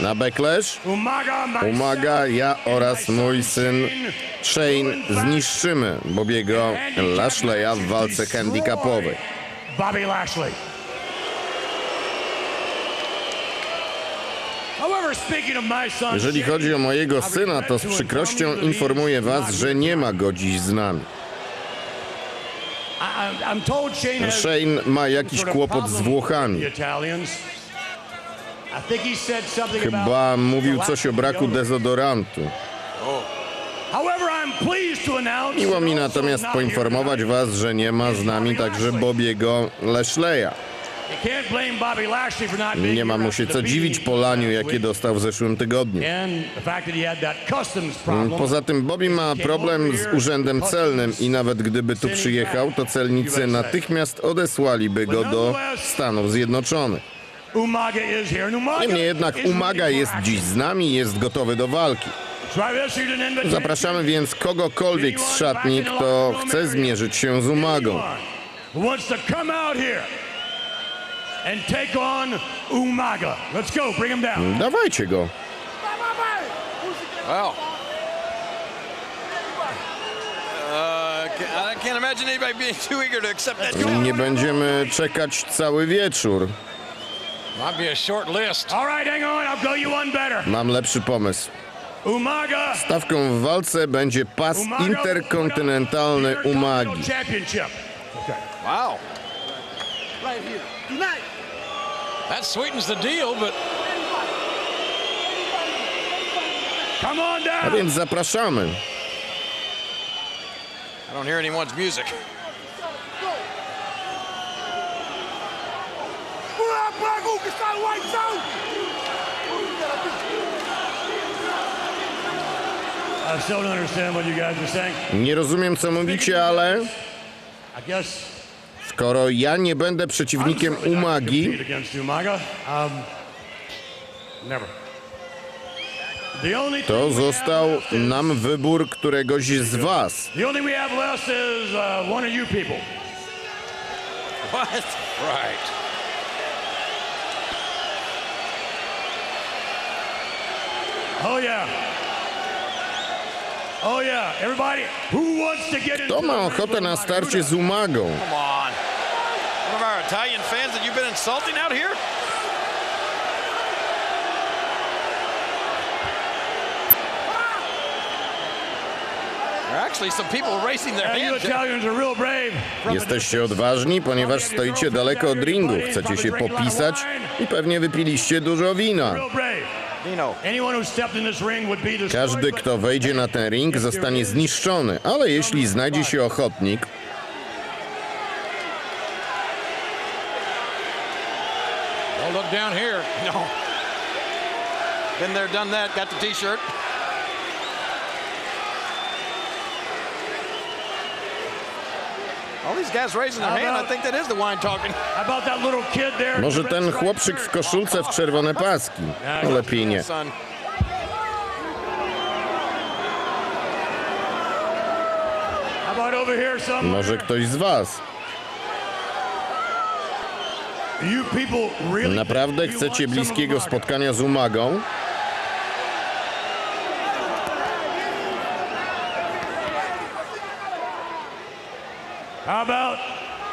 Na backlash Umaga, ja oraz mój syn Shane zniszczymy Bobiego Lashley'a w walce handicapowej. Bobby Lashley. Jeżeli chodzi o mojego syna, to z przykrością informuję was, że nie ma go dziś z nami. Shane ma jakiś kłopot z Włochami. Chyba mówił coś o braku dezodorantu. Miło mi natomiast poinformować was, że nie ma z nami także Bobiego being Nie ma mu się co dziwić beating po laniu, last jakie dostał w zeszłym tygodniu. Poza tym Bobby ma problem z urzędem celnym i nawet gdyby tu przyjechał, to celnicy natychmiast odesłaliby go do Stanów Zjednoczonych. Niemniej jednak Umaga jest dziś z nami i jest gotowy do walki. Zapraszamy więc kogokolwiek z szatni, kto chce zmierzyć się z Umagą. Dawajcie go. Wow. Uh. Nie będziemy czekać cały wieczór. Might be a short list. All right, hang on. I'll go you one better. Mam lepszy pomysł. Umaga. Stawką w walce będzie pas Umaga interkontynentalny Umagi. Championship. Okay. Wow. right here. Tonight. That sweetens the deal, but Come on A down. więc zapraszamy. I don't hear anyone's music. What you guys are saying. Nie rozumiem co mówicie, ale I guess skoro ja nie będę przeciwnikiem Umagi. Um, to został nam wybór któregoś z was. The only thing we have left is uh, one of you people. What? Right. Oh yeah. Oh yeah. Everybody who wants to get into To ma the ring ochotę na starcie z Umagą. Come on. One of our Italian fans that you've been insulting out here? Jesteście odważni, ponieważ stoicie daleko od ringu. Chcecie się popisać i pewnie wypiliście dużo wina. Real brave. Dino. Anyone who stepped in this ring would be destroyed. Każdy, but kto wejdzie na ten ring, zostanie zniszczony, ale jeśli znajdzie się ochotnik, Don't look down here. No. Been there, done that. Got the T-shirt. Może ten chłopczyk w koszulce w czerwone paski. No lepiej nie. Son. How about over here somewhere? Może ktoś z was. You people really Naprawdę chcecie bliskiego spotkania z Umagą?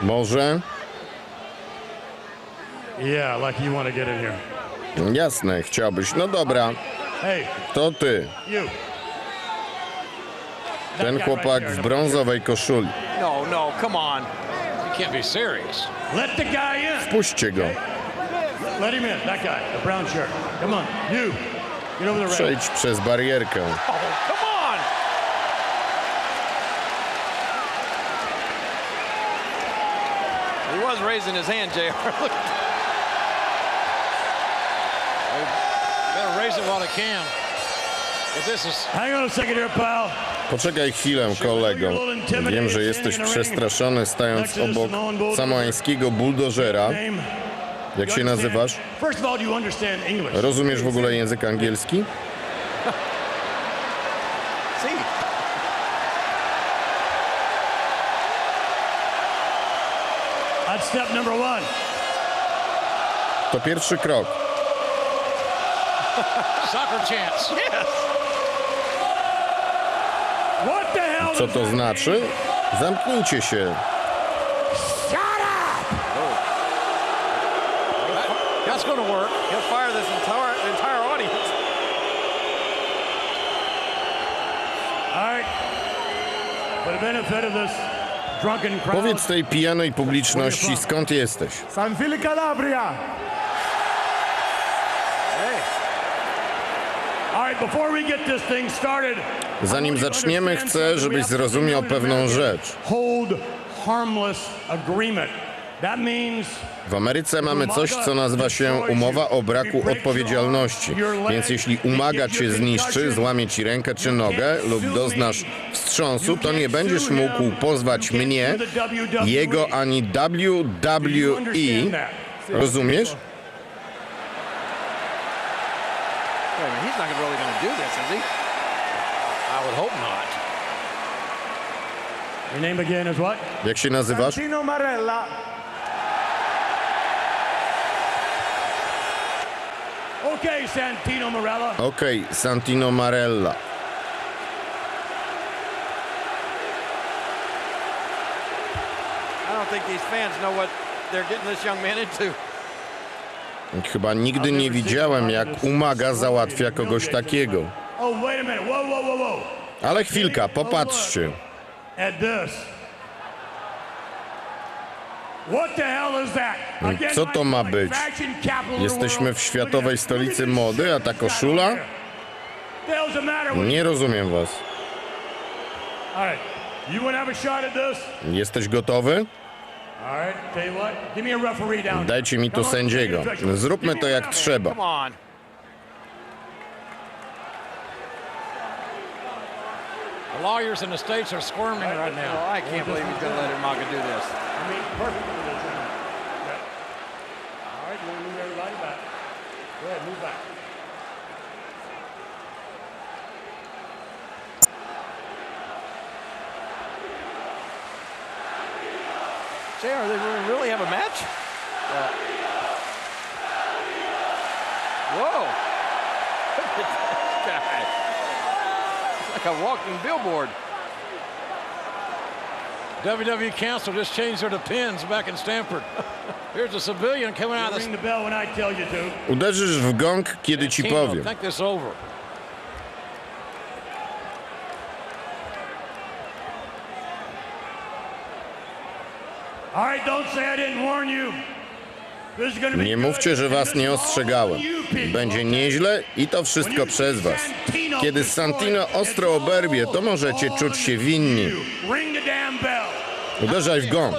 Może? Yeah, like you want to get in here. Jasne, chciałbyś. No dobra, Hey, to ty. you. Ten chłopak w brązowej koszuli. No, no, come on. You can't be serious. Let the guy in. Puśćcie go. Let him in. That guy, the brown shirt. Come on, you. Get over the. Przejdź przez barierkę. Oh, come on. He was raising his hand, JR. Look. Better raise it while they can. But this is Hang on a second here, pal. Poczekaj chwilę, kolego. Wiem, że jesteś przestraszony stając obok samoańskiego buldożera. Jak się nazywasz? First of all, do you understand English? Rozumiesz w ogóle język angielski? That's step number one. To pierwszy krok. Soccer chance. Yes. What the hell Co does to that znaczy? mean? Zamknijcie się. Shut up! That's going to work. He'll fire this entire entire audience. All right. For the benefit of this drunken crowd. Powiedz tej pijanej publiczności, skąd jesteś. San Fili Calabria. Zanim zaczniemy, chcę, żebyś zrozumiał pewną rzecz. W Ameryce mamy coś, co nazywa się umowa o braku odpowiedzialności. Więc jeśli umaga cię zniszczy, złamie ci rękę czy nogę lub doznasz wstrząsu, to nie będziesz mógł pozwać mnie, jego ani WWE. Rozumiesz? He's not really going to do this, is he? I would hope not. Your name again is what? Jak się nazywasz? Tino Marella. Okay, Santino Morella. Okej, Santino Marella. I don't think these fans know what they're getting this young man into. Chyba nigdy nie widziałem, jak umaga załatwia kogoś takiego. Oh. Ale chwilka, popatrzcie. At this. What the hell is that? Again, co to ma być? Jesteśmy w światowej stolicy mody, a ta koszula? Nie rozumiem was. Jesteś gotowy? Dajcie mi tu sędziego. Zróbmy to jak trzeba. Lawyers in the states are squirming right now. I can't believe he's going to let Umaga do this. I mean, perfect position. Yeah. All right. You want to move everybody back? Go ahead. Move back. Say, are they going to really have a match? Uh, whoa. Look at this guy. It's like a walking billboard. WWE Council just changed their to pins back in Stanford. Here's a civilian coming out of Ring the the bell when I tell you to. Uderzysz w gong, kiedy ci Tino, powiem. Think this over. All right. Don't say I didn't warn you. Nie mówcie, że was nie ostrzegałem. Będzie nieźle i to wszystko przez was. Kiedy Santino ostro oberwie, to możecie czuć się winni. Uderzaj w gong.